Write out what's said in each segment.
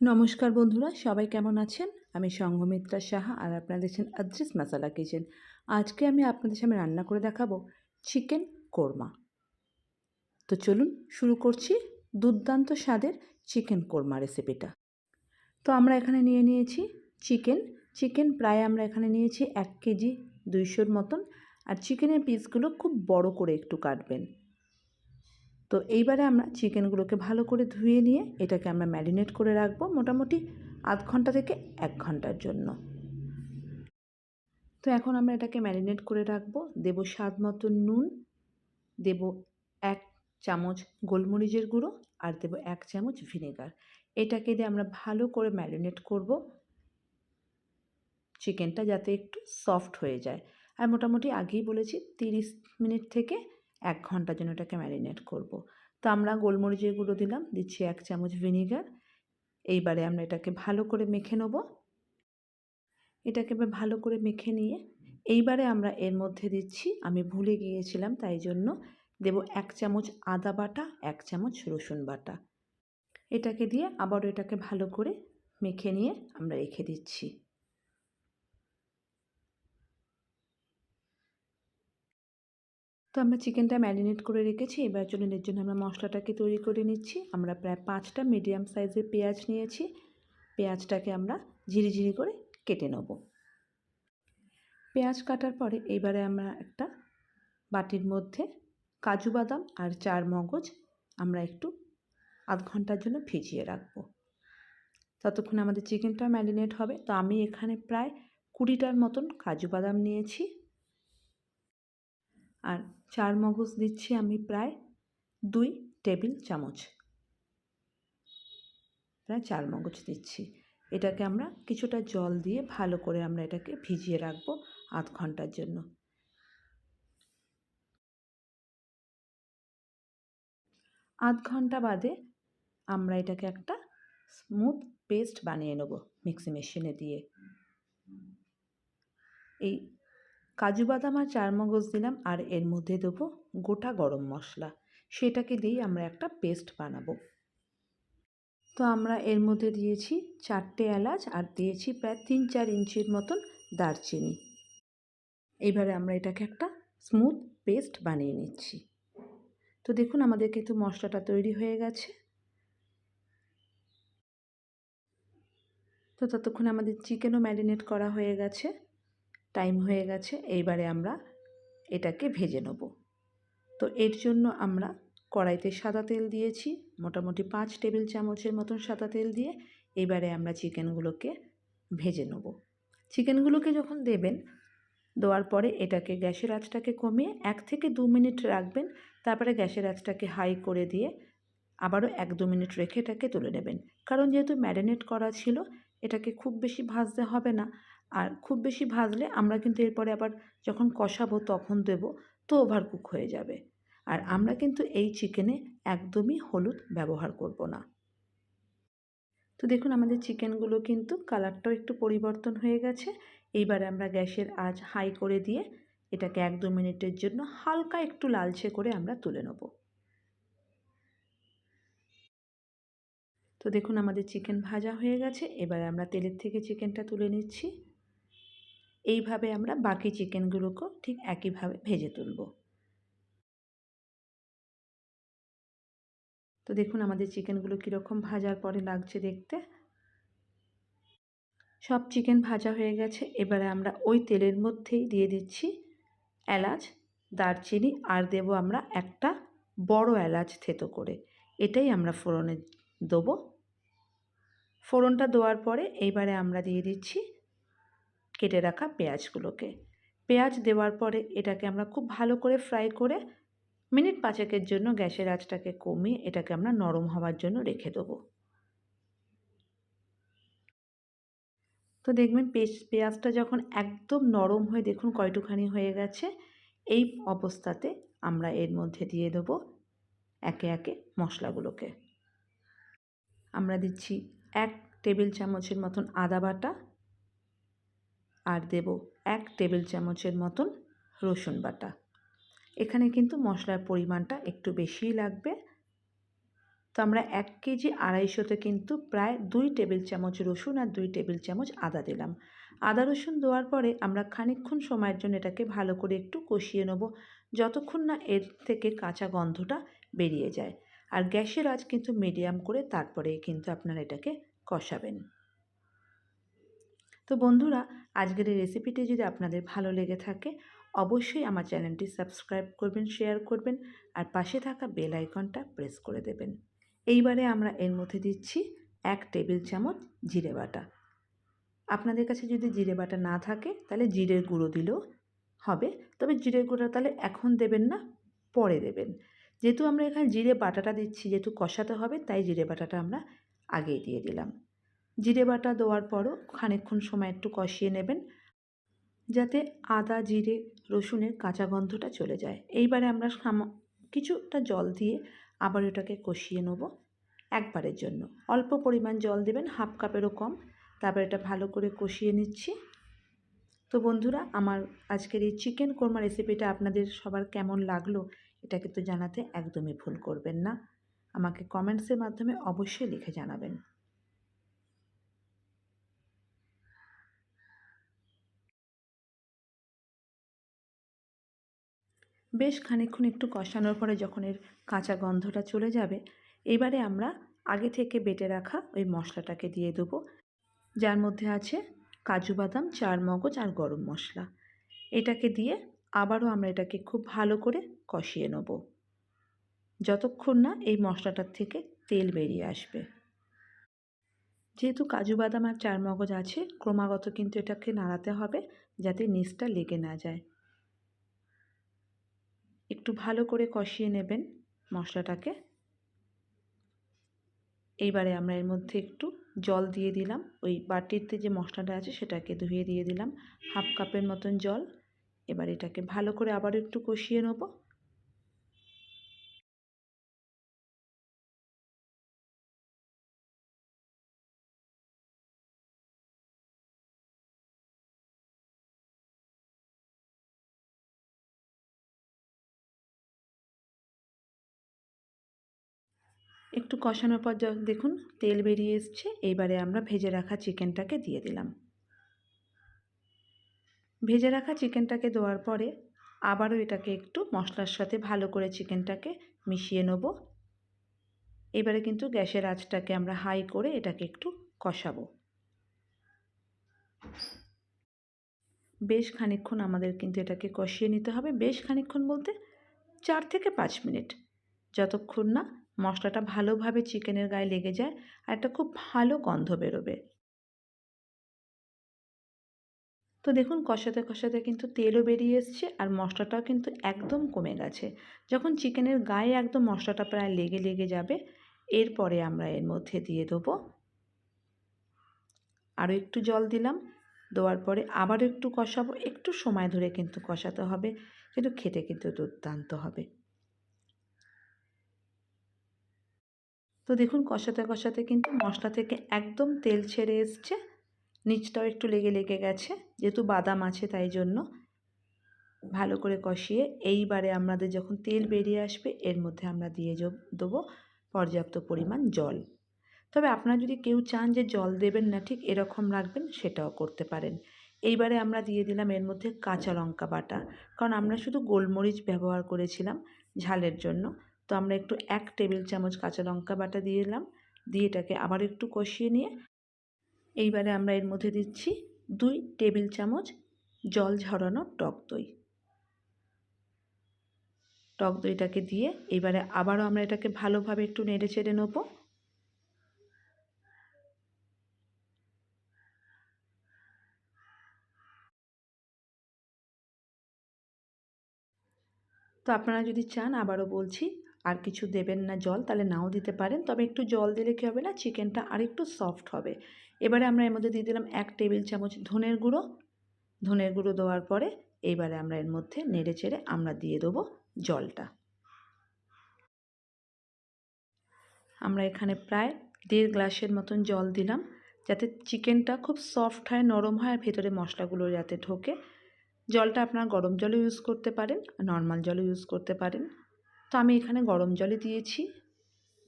নমস্কার বন্ধুরা, সবাই কেমন আছেন? আমি সঙ্গমিত্রা সাহা আর আপনারা দেখছেন আদ্রিস মশালা কিচেন। আজকে আমি আপনাদের সামনে রান্না করে দেখাবো চিকেন কোরমা। তো চলুন শুরু করছি দুর্দান্ত স্বাদের চিকেন কোরমা রেসিপিটা। তো আমরা এখানে নিয়ে নিয়েছি চিকেন। চিকেন প্রায় আমরা এখানে নিয়েছি এক কেজি দুইশোর মতন। আর চিকেনের পিসগুলো খুব বড় করে একটু কাটবেন। তো এইবারে আমরা চিকেনগুলোকে ভালো করে ধুয়ে নিয়ে এটাকে আমরা ম্যারিনেট করে রাখব মোটামুটি আধ ঘণ্টা থেকে এক ঘণ্টার জন্য। তো এখন আমরা এটাকে ম্যারিনেট করে রাখব। দেবো স্বাদ মতো নুন, দেব এক চামচ গোলমরিচের গুঁড়ো আর দেব এক চামচ ভিনেগার। এটাকে দিয়ে আমরা ভালো করে ম্যারিনেট করব। চিকেনটা যাতে একটু সফট হয়ে যায়। আর মোটামুটি আগেই বলেছি, তিরিশ মিনিট থেকে এক ঘণ্টার জন্য এটাকে ম্যারিনেট করব। তো আমরা গোলমরিচের গুঁড়ো দিলাম, দিচ্ছি এক চামচ ভিনিগার। এইবারে আমরা এটাকে ভালো করে মেখে নেব। এটাকে ভালো করে মেখে নিয়ে এইবারে আমরা এর মধ্যে দিচ্ছি, আমি ভুলে গিয়েছিলাম তাই জন্য দেব এক চামচ আদা বাটা, এক চামচ রসুন বাটা। এটাকে দিয়ে আবারও এটাকে ভালো করে মেখে নিয়ে আমরা রেখে দিচ্ছি। তো আমরা চিকেনটা ম্যারিনেট করে রেখেছি। এবার চলুন এর জন্য আমরা মশলাটাকে তৈরি করে নিচ্ছি। আমরা প্রায় পাঁচটা মিডিয়াম সাইজের পেঁয়াজ নিয়েছি। পেঁয়াজটাকে আমরা ঝিরিঝিরি করে কেটে নেব। পেঁয়াজ কাটার পরে এবারে আমরা একটা বাটির মধ্যে কাজু বাদাম আর চার মগজ আমরা একটু আধ ঘণ্টার জন্য ভিজিয়ে রাখব। ততক্ষণ আমাদের চিকেনটা ম্যারিনেট হবে। তো আমি এখানে প্রায় কুড়িটার মতন কাজু বাদাম নিয়েছি। আর চার মগজ দিচ্ছি আমি প্রায় দুই টেবিল চামচ। প্রায় চার মগজ দিচ্ছি। এটাকে আমরা কিছুটা জল দিয়ে ভালো করে আমরা এটাকে ভিজিয়ে রাখব আধ ঘণ্টার জন্য। আধ ঘণ্টা বাদে আমরা এটাকে একটা স্মুথ পেস্ট বানিয়ে নেব মিক্সি মেশিনে দিয়ে। এই কাজু বাদাম আর চারমগজ দিলাম আর এর মধ্যে দেবো গোটা গরম মশলা। সেটাকে দিয়েই আমরা একটা পেস্ট বানাবো। তো আমরা এর মধ্যে দিয়েছি চারটে এলাচ আর দিয়েছি প্রায় তিন চার ইঞ্চির মতন দারচিনি। এবারে আমরা এটাকে একটা স্মুথ পেস্ট বানিয়ে নিচ্ছি। তো দেখুন আমাদের কিন্তু মশলাটা তৈরি হয়ে গেছে। তো ততক্ষণ আমাদের চিকেনও ম্যারিনেট করা হয়ে গেছে। টাইম হয়ে গেছে, এইবারে আমরা এটাকে ভেজে নেব। তো এর জন্য আমরা কড়াইতে সাদা তেল দিয়েছি, মোটামুটি পাঁচ টেবিল চামচের মতন সাদা তেল দিয়ে এবারে আমরা চিকেনগুলোকে ভেজে নেব। চিকেনগুলোকে যখন দেবেন, দেওয়ার পরে এটাকে গ্যাসের আঁচটাকে কমিয়ে এক থেকে দু মিনিট রাখবেন, তারপরে গ্যাসের আঁচটাকে হাই করে দিয়ে আবারও এক দু মিনিট রেখে এটাকে তুলে নেবেন। কারণ যেহেতু ম্যারিনেট করা ছিল, এটাকে খুব বেশি ভাজতে হবে না। আর খুব বেশি ভাজলে আমরা কিন্তু এরপরে আবার যখন কষাবো তখন দেব, তো ওভার কুক হয়ে যাবে। আর আমরা কিন্তু এই চিকেনে একদমই হলুদ ব্যবহার করব না। তো দেখুন আমাদের চিকেনগুলো কিন্তু কালারটাও একটু পরিবর্তন হয়ে গেছে। এইবারে আমরা গ্যাসের আজ হাই করে দিয়ে এটাকে এক দু মিনিটের জন্য হালকা একটু লালচে করে আমরা তুলে নেব। তো দেখুন আমাদের চিকেন ভাজা হয়ে গেছে। এবারে আমরা তেলের থেকে চিকেনটা তুলে নিচ্ছি। এইভাবে আমরা বাকি চিকেনগুলোকেও ঠিক একইভাবে ভেজে তুলব। তো দেখুন আমাদের চিকেনগুলো কীরকম ভাজার পরে লাগছে দেখতে। সব চিকেন ভাজা হয়ে গেছে। এবারে আমরা ওই তেলের মধ্যেই দিয়ে দিচ্ছি এলাচ, দারচিনি আর দেব আমরা একটা বড় এলাচ থেতো করে। এটাই আমরা ফোড়নে দেবো। ফোড়নটা দেওয়ার পরে এইবারে আমরা দিয়ে দিচ্ছি কেটে রাখা পেঁয়াজগুলোকে। পেঁয়াজ দেওয়ার পরে এটাকে আমরা খুব ভালো করে ফ্রাই করে মিনিট পাঁচেকের জন্য গ্যাসের আঁচটাকে কমিয়ে এটাকে আমরা নরম হওয়ার জন্য রেখে দেবো। তো দেখবেন পেঁয়াজটা যখন একদম নরম হয়ে দেখুন কয়টুখানি হয়ে গেছে, এই অবস্থাতে আমরা এর মধ্যে দিয়ে দেবো একে একে মশলাগুলোকে। আমরা দিচ্ছি এক টেবিল চামচের মতন আদা বাটা আর দেব এক টেবিল চামচের মতন রসুন বাটা। এখানে কিন্তু মশলার পরিমাণটা একটু বেশিই লাগবে। তো আমরা এক কেজি আড়াইশোতে কিন্তু প্রায় দুই টেবিল চামচ রসুন আর দুই টেবিল চামচ আদা দিলাম। আদা রসুন দেওয়ার পরে আমরা খানিকক্ষণ সময়ের জন্য এটাকে ভালো করে একটু কষিয়ে নেব, যতক্ষণ না এর থেকে কাঁচা গন্ধটা বেরিয়ে যায়। আর গ্যাসের আজ কিন্তু মিডিয়াম করে তারপরে কিন্তু আপনারা এটাকে কষাবেন। তো বন্ধুরা, আজকের এই রেসিপিটি যদি আপনাদের ভালো লেগে থাকে, অবশ্যই আমার চ্যানেলটি সাবস্ক্রাইব করবেন শেয়ার করবেন আর পাশে থাকা বেল আইকনটা প্রেস করে দেবেন। এইবারে আমরা এর মধ্যে দিচ্ছি এক টেবিল চামচ জিরে বাটা। আপনাদের কাছে যদি জিরে বাটা না থাকে, তাহলে জিরের গুঁড়ো দিলেও হবে। তবে জিরের গুঁড়ো তাহলে এখন দেবেন না, পরে দেবেন। যেহেতু আমরা এখানে জিরে বাটাটা দিচ্ছি, যেহেতু কষাতে হবে, তাই জিরে বাটাটা আমরা আগেই দিয়ে দিলাম। জিরে বাটা দেওয়ার পরও খানিকক্ষণ সময় একটু কষিয়ে নেবেন, যাতে আদা, জিরে, রসুনের কাঁচা গন্ধটা চলে যায়। এইবারে আমরা কিছুটা জল দিয়ে আবার ওটাকে কষিয়ে নেব একবারের জন্য। অল্প পরিমাণ জল দেবেন, হাফ কাপেরও কম। তারপর এটা ভালো করে কষিয়ে নিচ্ছি। তো বন্ধুরা, আমার আজকের এই চিকেন কোরমা রেসিপিটা আপনাদের সবার কেমন লাগল, এটা কিন্তু জানাতে একদমই ভুল করবেন না। আমাকে কমেন্টসের মাধ্যমে অবশ্যই লিখে জানাবেন। বেশ খানিকক্ষণ একটু কষানোর পরে যখন এর কাঁচা গন্ধটা চলে যাবে, এবারে আমরা আগে থেকে বেটে রাখা ওই মশলাটাকে দিয়ে দেবো, যার মধ্যে আছে কাজু বাদাম, চার মগজ আর গরম মশলা। এটাকে দিয়ে আবারও আমরা এটাকে খুব ভালো করে কষিয়ে নেব। যতক্ষণ না এই মশলাটার থেকে তেল বেরিয়ে আসবে। যেহেতু কাজু বাদাম আর চার মগজ আছে, ক্রমাগত কিন্তু এটাকে নাড়াতে হবে যাতে নিচটা লেগে না যায়। একটু ভালো করে কষিয়ে নেবেন মশলাটাকে। এইবারে আমরা এর মধ্যে একটু জল দিয়ে দিলাম। ওই বাটিতে যে মশলাটা আছে সেটাকে ধুয়ে দিয়ে দিলাম। হাফ কাপের মতন জল। এবার এটাকে ভালো করে আবার একটু কষিয়ে নেব। একটু কষানোর পর দেখুন, তেল বেরিয়ে এসছে। এইবারে আমরা ভেজে রাখা চিকেনটাকে দিয়ে দিলাম। ভেজে রাখা চিকেনটাকে দেওয়ার পরে আবারও এটাকে একটু মশলার সাথে ভালো করে চিকেনটাকে মিশিয়ে নেব। এবারে কিন্তু গ্যাসের আঁচটাকে আমরা হাই করে এটাকে একটু কষাবো। বেশ খানিক্ষণ আমাদের কিন্তু এটাকে কষিয়ে নিতে হবে। বেশ খানিক্ষণ বলতে চার থেকে পাঁচ মিনিট। যতক্ষণ না মশলাটা ভালোভাবে চিকেনের গায়ে লেগে যায় আর একটা খুব ভালো গন্ধ বেরোবে। তো দেখুন কষাতে কষাতে কিন্তু তেলও বেরিয়ে এসছে আর মশলাটাও কিন্তু একদম কমে গেছে। যখন চিকেনের গায়ে একদম মশলাটা প্রায় লেগে লেগে যাবে, এরপরে আমরা এর মধ্যে দিয়ে দেবো আরও একটু জল দিলাম, দেওয়ার পরে আবারও একটু কষাবো, একটু সময় ধরে কিন্তু কষাতে হবে কিন্তু খেতে কিন্তু দুর্দান্ত হবে। তো দেখুন কষাতে কষাতে কিন্তু মশলা থেকে একদম তেল ছেড়ে এসছে। নিচটাও একটু লেগে লেগে গেছে, যেহেতু বাদাম আছে তাই জন্য। ভালো করে কষিয়ে এইবারে আমাদের যখন তেল বেরিয়ে আসবে, এর মধ্যে আমরা দিয়ে দেবো পর্যাপ্ত পরিমাণ জল। তবে আপনারা যদি কেউ চান যে জল দেবেন না, ঠিক এরকম রাখবেন, সেটাও করতে পারেন। এইবারে আমরা দিয়ে দিলাম এর মধ্যে কাঁচা লঙ্কা বাটা, কারণ আমরা শুধু গোলমরিচ ব্যবহার করেছিলাম ঝালের জন্য। তো আমরা একটু এক টেবিল চামচ কাঁচা লঙ্কা বাটা দিয়ে দিলাম দিয়ে এটাকে আবার একটু কষিয়ে নিয়ে এইবারে আমরা এর মধ্যে দিচ্ছি দুই টেবিল চামচ জল ঝরানো টক দই। টক দইটাকে দিয়ে এবারে আবারও আমরা এটাকে ভালোভাবে একটু নেড়ে চেড়ে নেব। তো আপনারা যদি চান আবারও বলছি আর কিছু দেবেন না জল, তাহলে নাও দিতে পারেন। তবে একটু জল দিলে কী হবে না, চিকেনটা আর একটু সফট হবে। এবারে আমরা এর মধ্যে দিয়ে দিলাম এক টেবিল চামচ ধনের গুঁড়ো। ধনের গুঁড়ো দেওয়ার পরে এইবারে আমরা এর মধ্যে নেড়ে চেড়ে আমরা দিয়ে দেবো জলটা। আমরা এখানে প্রায় দেড় গ্লাসের মতন জল দিলাম, যাতে চিকেনটা খুব সফট হয়, নরম হয়, আর ভেতরে মশলাগুলো যাতে ঢোকে। জলটা আপনার গরম জলও ইউজ করতে পারেন নর্মাল জলও ইউজ করতে পারেন। তো আমি এখানে গরম জলে দিয়েছি।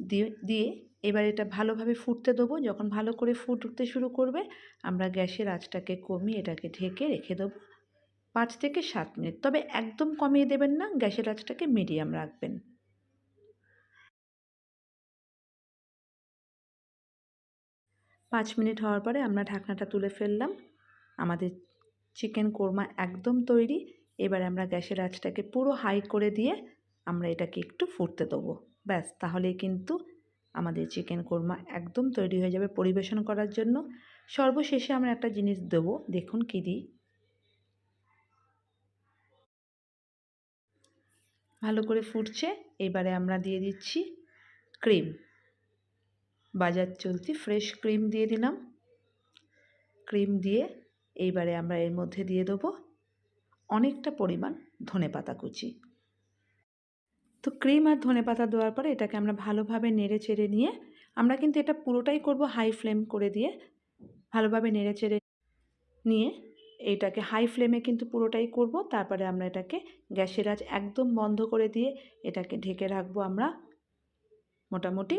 দিয়ে দিয়ে এবার এটা ভালোভাবে ফুটতে দেবো। যখন ভালো করে ফুটতে শুরু করবে, আমরা গ্যাসের আঁচটাকে কমিয়ে এটাকে ঢেকে রেখে দেবো পাঁচ থেকে সাত মিনিট। তবে একদম কমিয়ে দেবেন না, গ্যাসের আঁচটাকে মিডিয়াম রাখবেন। পাঁচ মিনিট হওয়ার পরে আমরা ঢাকনাটা তুলে ফেললাম। আমাদের চিকেন কোরমা একদম তৈরি। এবার আমরা গ্যাসের আঁচটাকে পুরো হাই করে দিয়ে আমরা এটাকে একটু ফুটতে দেবো। ব্যাস, তাহলেই কিন্তু আমাদের চিকেন কোরমা একদম তৈরি হয়ে যাবে পরিবেশন করার জন্য। সর্বশেষে আমরা একটা জিনিস দেবো, দেখুন কী দিই। ভালো করে ফুটছে, এবারে আমরা দিয়ে দিচ্ছি ক্রিম। বাজার চলতি ফ্রেশ ক্রিম দিয়ে দিলাম। ক্রিম দিয়ে এইবারে আমরা এর মধ্যে দিয়ে দেবো অনেকটা পরিমাণ ধনে পাতা কুচি। তো ক্রিম আর ধনে পাতা দেওয়ার পরে এটাকে আমরা ভালোভাবে নেড়ে চেড়ে নিয়ে, আমরা কিন্তু এটা পুরোটাই করব হাই ফ্লেম করে দিয়ে, ভালোভাবে নেড়ে চেড়ে নিয়ে এইটাকে হাই ফ্লেমে কিন্তু পুরোটাই করব। তারপরে আমরা এটাকে গ্যাসের আঁচ একদম বন্ধ করে দিয়ে এটাকে ঢেকে রাখব আমরা মোটামুটি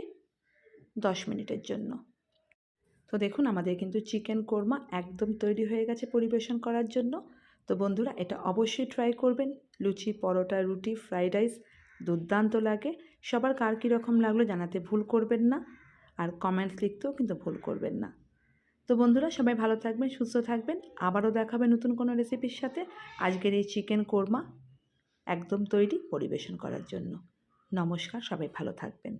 দশ মিনিটের জন্য। তো দেখুন আমাদের কিন্তু চিকেন কোরমা একদম তৈরি হয়ে গেছে পরিবেশন করার জন্য। তো বন্ধুরা এটা অবশ্যই ট্রাই করবেন। লুচি, পরোটা, রুটি ফ্রাইড রাইস দুর্দান্ত লাগে। সবার কার কীরকম লাগল জানাতে ভুল করবেন না। আর কমেন্টস লিখতেও কিন্তু ভুল করবেন না। তো বন্ধুরা, সবাই ভালো থাকবেন, সুস্থ থাকবেন। আবারও দেখাবে নতুন কোনো রেসিপির সাথে। আজকের এই চিকেন কোরমা একদম তৈরি পরিবেশন করার জন্য। নমস্কার, সবাই ভালো থাকবেন।